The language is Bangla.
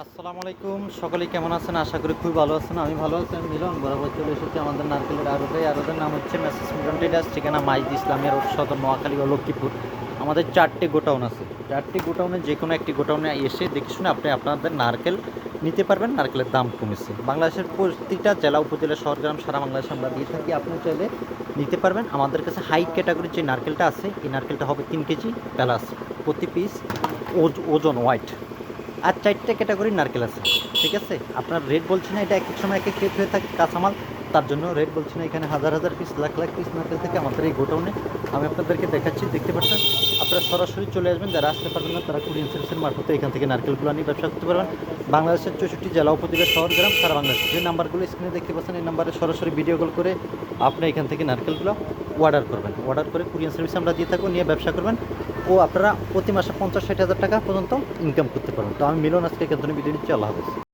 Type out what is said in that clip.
আসসালামু আলাইকুম। সকলেই কেমন আছেন? আশা করি খুবই ভালো আছেন। আমি ভালো আছি মিলন। বরাবর চলে এসেছি আমাদের নারকেলের আরতে আরতের নাম হচ্ছে মেসেজ মিলন টেডার্স ঠিকানা মাইজ ইসলামের সদর নোয়াখালী ও লক্ষ্মীপুর। আমাদের চারটে গোটাউন আছে। চারটে গোটাউনে যে কোনো একটি গোটাউনে এসে দেখে শুনে আপনি আপনাদের নারকেল নিতে পারবেন। নারকেলের দাম কমেছে। বাংলাদেশের প্রতিটা জেলা, উপজেলা, শহর সারা বাংলাদেশ আমরা দিয়ে থাকি। আপনি চাইলে নিতে পারবেন। আমাদের কাছে হাই ক্যাটাগরির যে নারকেলটা আছে, এই নারকেলটা হবে তিন কেজি, প্লাস প্রতি পিস ওজন হোয়াইট আর চারটে ক্যাটাগরির নারকেল আছে, ঠিক আছে? আপনার রেট বলছি না, এটা এক এক সময় এক এক রেট হয়ে থাকে কাঁচামাল, তার জন্য রেট বলছি না, এখানে হাজার হাজার পিস লাখ লাখ পিস নারকেল থেকে আমাদের এই গোটাউনে আমি আপনাদেরকে দেখাচ্ছি, দেখতে পাচ্ছেন? আপনারা সরাসরি চলে আসবেন, যারা আসতে পারবেন না, তারা কুরিয়ান সার্ভিসের মারফতে এখান থেকে নারকেলগুলো নিয়ে ব্যবসা করতে পারবেন। বাংলাদেশের চৌষট্টি জেলা উপজেলা শহর, গ্রাম, সারা বাংলাদেশ। যে নাম্বারগুলো স্ক্রিনে দেখতে পাচ্ছেন, এই নাম্বারে সরাসরি ভিডিও কল করে আপনি এখান থেকে নারকেলগুলো অর্ডার করবেন। অর্ডার করে কুরিয়ার সার্ভিস আমরা দিয়ে থাকব, নিয়ে ব্যবসা করবেন। ও আপনারা প্রতি মাসে পঞ্চাশ ষাট হাজার টাকা পর্যন্ত ইনকাম করতে পারবেন। তো আমি মিলন আজকে কেন্দ্রীয় বিদ্যুৎ চালা হাফেজ।